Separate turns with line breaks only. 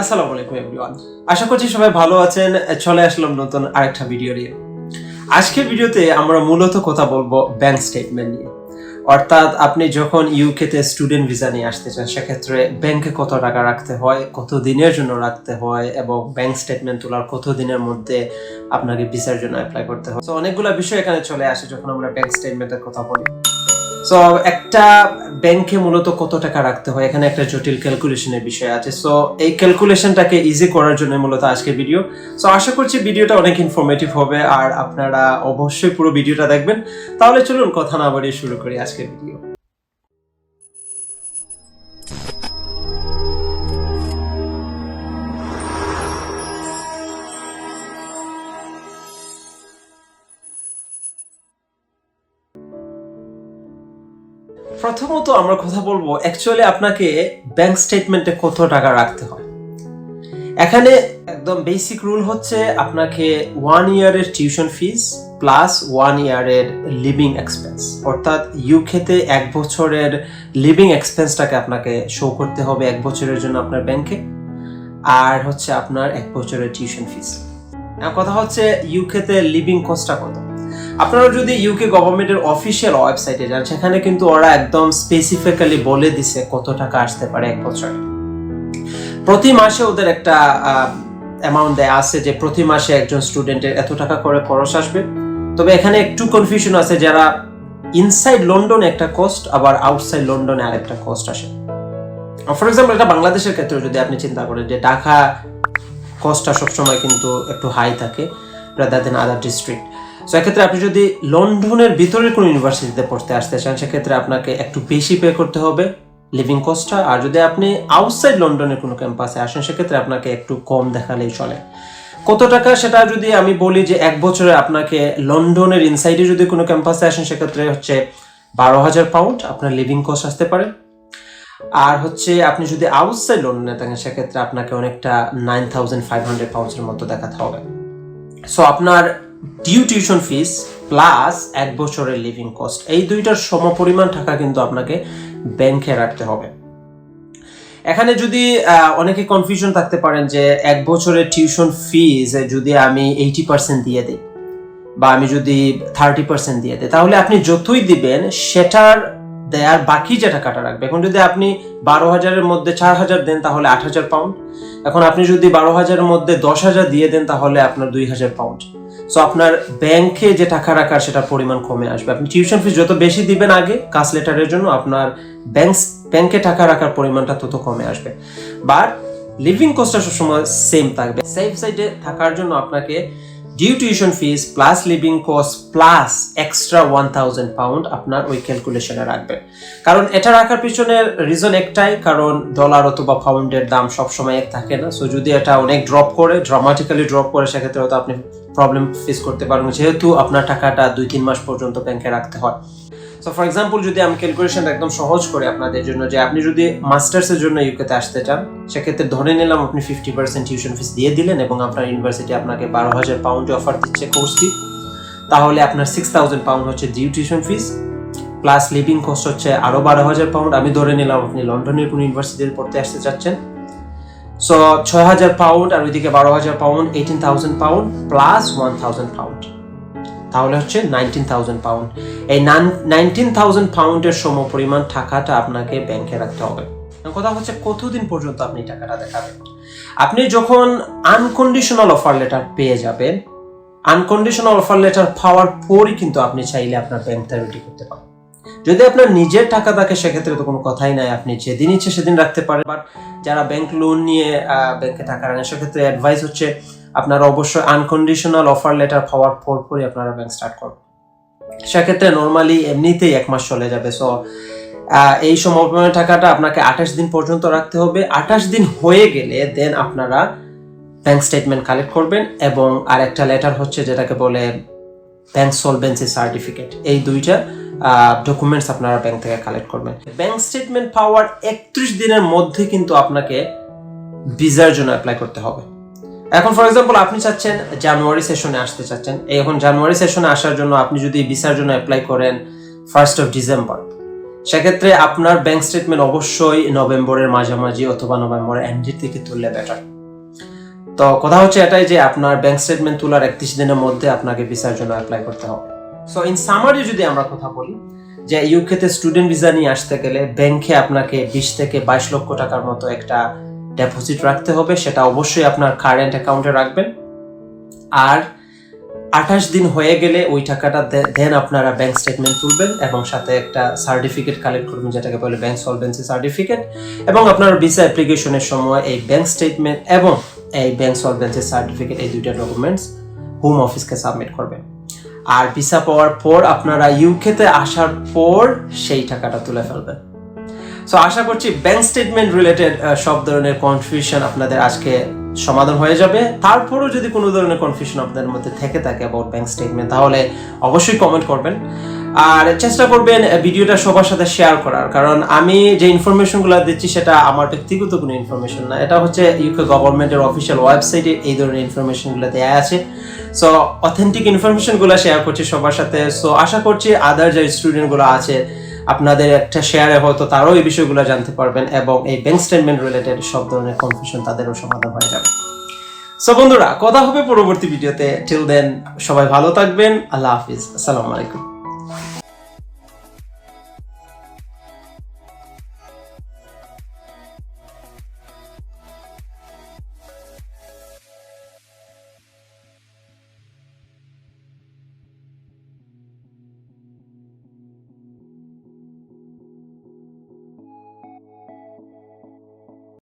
আসসালামু আলাইকুম এভরিওয়ান আশা করছি সবাই ভালো আছেন। চলে আসলাম নতুন আরেকটা ভিডিও নিয়ে। আজকের ভিডিওতে আমরা মূলত কথা বলব ব্যাংক স্টেটমেন্ট নিয়ে। অর্থাৎ আপনি যখন ইউকেতে স্টুডেন্ট ভিসা নিয়ে আসতে চান, সেক্ষেত্রে ব্যাংকে কত টাকা রাখতে হয়, কত দিনের জন্য রাখতে হয়, এবং ব্যাংক স্টেটমেন্ট তোলার কত দিনের মধ্যে আপনাকে ভিসার জন্য অ্যাপ্লাই করতে হয়। তো অনেকগুলো বিষয় এখানে চলে আসে যখন আমরা ব্যাংক স্টেটমেন্টের কথা বলি। সো একটা ব্যাংকে মূলত কত টাকা রাখতে হয়? এখানে একটা জটিল ক্যালকুলেশনের বিষয় আছে। সো এই ক্যালকুলেশনটাকে ইজি করার জন্য মূলত আজকের ভিডিও সো আশা করছি ভিডিওটা অনেক ইনফরমেটিভ হবে। আর আপনারা অবশ্যই পুরো ভিডিওটা দেখবেন। তাহলে চলুন কথা না বাড়িয়ে শুরু করি আজকের ভিডিও প্রথমত আমরা কথা বলব অ্যাকচুয়ালি আপনাকে ব্যাংক স্টেটমেন্টে কত টাকা রাখতে হয়। এখানে একদম বেসিক রুল হচ্ছে আপনাকে ওয়ান ইয়ারের টিউশন ফিস প্লাস ওয়ান ইয়ারের লিভিং এক্সপেন্স অর্থাৎ ইউকেতে এক বছরের লিভিং এক্সপেন্সটাকে আপনাকে শো করতে হবে এক বছরের জন্য আপনার ব্যাংকে আর হচ্ছে আপনার এক বছরের টিউশন ফিস কথা হচ্ছে ইউকেতে লিভিং কস্টটা কত? আপনারা যদি ইউকে গভর্নমেন্টের অফিসিয়াল ওয়েবসাইটে যান, সেখানে কিন্তু ওরা একদম স্পেসিফিক্যালি বলে দিছে কত টাকা আসতে পারে এক বছরে। প্রতি মাসে ওদের একটা অ্যামাউন্ট দেয়া আছে যে প্রতি মাসে একজন স্টুডেন্টের এত টাকা করে খরচ আসবে। তবে এখানে একটু কনফিউশন আছে যারা ইনসাইড লন্ডনে একটা কস্ট আবার আউটসাইড লন্ডনে আর একটা কস্ট আসে। ফর এক্সাম্পল এটা বাংলাদেশের ক্ষেত্রে যদি আপনি চিন্তা করেন যে ঢাকা কস্টটা সবসময় কিন্তু একটু হাই থাকে rather than other district so এক্ষেত্রে আপনি যদি লন্ডনের ভিতরের কোনো ইউনিভার্সিটিতে পড়তে আসতে চান, সেক্ষেত্রে আপনাকে একটু বেশি পে করতে হবে লিভিং কস্টটা আর যদি আপনি আউটসাইড লন্ডনের কোনো ক্যাম্পাসে আসেন, সেক্ষেত্রে আপনাকে একটু কম দেখালেই চলে। কত টাকা সেটা যদি আমি বলি যে এক বছরে আপনাকে লন্ডনের ইনসাইডে যদি কোনো ক্যাম্পাসে আসেন, সেক্ষেত্রে হচ্ছে বারো হাজার পাউন্ড আপনার লিভিং কস্ট আসতে পারে। আর হচ্ছে আপনি যদি আউটসাইড লন্ডনে থাকেন, সেক্ষেত্রে আপনাকে অনেকটা নাইন থাউজেন্ড ফাইভ হান্ড্রেড পাউন্ডসের মতো দেখাতে হবে। সো আপনার ডিউ টিউশন ফিস প্লাস এক বছরের লিভিং কস্ট এই দুইটার সমপরিমাণ টাকা কিন্তু আপনাকে ব্যাংকে রাখতে হবে। এখানে যদি অনেকে কনফিউশন থাকতে পারেন যে এক বছরের টিউশন ফিজ যদি আমি এইটি পার্সেন্ট দিয়ে দিই বা আমি যদি থার্টি পার্সেন্ট দিয়ে দিই, তাহলে আপনি যতই দিবেন, সেটার দেয়ার বাকি যে টাকাটা রাখবে। এখন যদি আপনি বারো হাজারের মধ্যে চার হাজার দেন, তাহলে আট হাজার পাউন্ড এখন আপনি যদি বারো হাজারের মধ্যে দশ হাজার দিয়ে দেন, তাহলে আপনার দুই হাজার পাউন্ড সো আপনার ব্যাংকে যে টাকা রাখার সেটা পরিমাণ কমে আসবে। আপনি টিউশন ফিস যত বেশি দিবেন আগে কাজ লেটারের জন্য আপনার ব্যাংক ব্যাংকে টাকা রাখার পরিমাণটা তত কমে আসবে। বাট লিভিং কস্টটা সবসময় সেম থাকবে। সেফ সাইডে থাকার জন্য আপনাকে due tuition fees plus living cost plus extra one thousand pound আপনার ওই ক্যালকুলেশনে রাখবেন কারণ এটা রাখার পিছনে রিজন একটাই, কারণ ডলার অথবা পাউন্ডের দাম সবসময় এক থাকে না। সো যদি এটা অনেক ড্রপ করে ড্রামাটিক্যালি ড্রপ করে, সেক্ষেত্রে হয়তো আপনি প্রবলেম ফেস করতে পারবেন। যেহেতু আপনার টাকাটা দুই তিন মাস পর্যন্ত ব্যাংকে রাখতে হয়। সো ফর এক্সাম্পল যদি আমি ক্যালকুলেশন একদম সহজ করে আপনাদের জন্য যে আপনি যদি মাস্টার্সের জন্য ইউকেতে আসতে চান, সেক্ষেত্রে ধরে নিলাম আপনি ফিফটি পার্সেন্ট টিউশন ফিস দিয়ে দিলেন এবং আপনার ইউনিভার্সিটি আপনাকে বারো হাজার পাউন্ড অফার দিচ্ছে কোর্সটি তাহলে আপনার সিক্স থাউজেন্ড পাউন্ড হচ্ছে due tuition fees plus living cost হচ্ছে আরও বারো হাজার পাউন্ড আমি ধরে নিলাম আপনি লন্ডনের কোনো ইউনিভার্সিটিতে পড়তে আসতে চাচ্ছেন। সো ছয় হাজার পাউন্ড আর ওইদিকে বারো হাজার pound eighteen thousand pound plus one thousand pound তাহলে হচ্ছে নাইনটিন থাউজেন্ড পাউন্ড এই নাইনটিন থাউজেন্ড পাউন্ডের সম পরিমাণ টাকাটা আপনাকে ব্যাংকে রাখতে হবে। কথা হচ্ছে কতদিন পর্যন্ত আপনি টাকাটা দেখাবেন? আপনি যখন আনকন্ডিশনাল অফার লেটার পেয়ে যাবেন আনকন্ডিশনাল অফার লেটার পাওয়ার পরই কিন্তু আপনি চাইলে আপনার ব্যাংকটা রেডি করতে পারেন। যদি আপনার নিজের টাকা থাকে, সেক্ষেত্রে তো কোনো কথাই নাই, আপনি যেদিন ইচ্ছে সেদিন রাখতে পারেন। বাট যারা ব্যাংক লোন নিয়ে ব্যাংকে টাকা রাখেন, সেক্ষেত্রে অ্যাডভাইস হচ্ছে আপনারা অবশ্যই আনকন্ডিশনাল অফার লেটার পাওয়ার পর পরই আপনারা ব্যাংক স্টার্ট করবেন। সেক্ষেত্রে নর্মালি এমনিতেই এক মাস চলে যাবে। সো এই সময় টাকাটা আপনাকে আঠাশ দিন পর্যন্ত রাখতে হবে। আঠাশ দিন হয়ে গেলে দেন আপনারা ব্যাংক স্টেটমেন্ট কালেক্ট করবেন এবং আরেকটা লেটার হচ্ছে যেটাকে বলে ব্যাংক সলভেন্সি সার্টিফিকেট এই দুইটা ডকুমেন্টস আপনারা ব্যাংক থেকে কালেক্ট করবেন। ব্যাংক স্টেটমেন্ট পাওয়ার একত্রিশ দিনের মধ্যে কিন্তু আপনাকে ভিসার জন্য অ্যাপ্লাই করতে হবে। এখন ফর এক্সাম্পল আপনি চাচ্ছেন জানুয়ারি সেশনে আসতে চাচ্ছেন। এখন জানুয়ারি সেশনে আসার জন্য আপনি যদি ভিসার জন্য অ্যাপ্লাই করেন ফার্স্ট অফ ডিসেম্বর সেক্ষেত্রে আপনার ব্যাংক স্টেটমেন্ট অবশ্যই নভেম্বরের মাঝামাঝি অথবা নভেম্বরের এন্ডের দিকে তুললে বেটার তো কথা হচ্ছে এটাই যে আপনার ব্যাংক স্টেটমেন্ট তোলার একত্রিশ দিনের মধ্যে আপনাকে ভিসার জন্য অ্যাপ্লাই করতে হবে। সো ইন সামারি যদি আমরা কথা বলি, যে ইউকেতে স্টুডেন্ট ভিসা নিয়ে আসতে গেলে ব্যাংকে আপনাকে বিশ থেকে বাইশ লক্ষ টাকার মতো একটা ডেপোজিট রাখতে হবে, সেটা অবশ্যই আপনার কারেন্ট অ্যাকাউন্টে রাখবেন। আর আঠাশ দিন হয়ে গেলে ওই টাকাটা দেন আপনারা ব্যাংক স্টেটমেন্ট তুলবেন এবং সাথে একটা সার্টিফিকেট কালেক্ট করবেন, যেটাকে বলে ব্যাংক সলভেন্সি সার্টিফিকেট এবং আপনার ভিসা অ্যাপ্লিকেশনের সময় এই ব্যাংক স্টেটমেন্ট এবং এই ব্যাংক সলভেন্সি সার্টিফিকেট এই দুইটা ডকুমেন্টস হোম অফিসকে সাবমিট করবেন। আর ভিসা পাওয়ার পর আপনারা ইউকেতে আসার পর সেই টাকাটা তুলে ফেলবেন। সো আশা করছি ব্যাংক স্টেটমেন্ট রিলেটেড সব ধরনের কনফিউশন আপনাদের আজকে সমাধান হয়ে যাবে। তারপরও যদি কোনো ধরনের কনফিউশন আপনাদের মধ্যে থেকে থাকে অ্যাবাউট ব্যাংক স্টেটমেন্ট তাহলে অবশ্যই কমেন্ট করবেন। আর চেষ্টা করবেন ভিডিওটা সবার সাথে শেয়ার করার। কারণ আমি যে ইনফরমেশনগুলো দিচ্ছি, সেটা আমার ব্যক্তিগত কোনো ইনফরমেশন না। এটা হচ্ছে ইউকে গভর্নমেন্টের অফিসিয়াল ওয়েবসাইটে এই ধরনের ইনফরমেশনগুলো দেওয়া আছে। সো অথেন্টিক ইনফরমেশনগুলো শেয়ার করছি সবার সাথে। সো আশা করছি আদার যে স্টুডেন্টগুলো আছে আপনাদের একটা শেয়ারে হয়তো তারও এই বিষয়গুলো জানতে পারবেন এবং এই ব্যাংক স্টেটমেন্ট রিলেটেড সব ধরনের কনফিউশন তাদেরও সমাধান হয়ে যাবে। সো বন্ধুরা, কথা হবে পরবর্তী ভিডিওতে টিল দেন সবাই ভালো থাকবেন। আল্লাহ হাফিজ। আসসালামু আলাইকুম।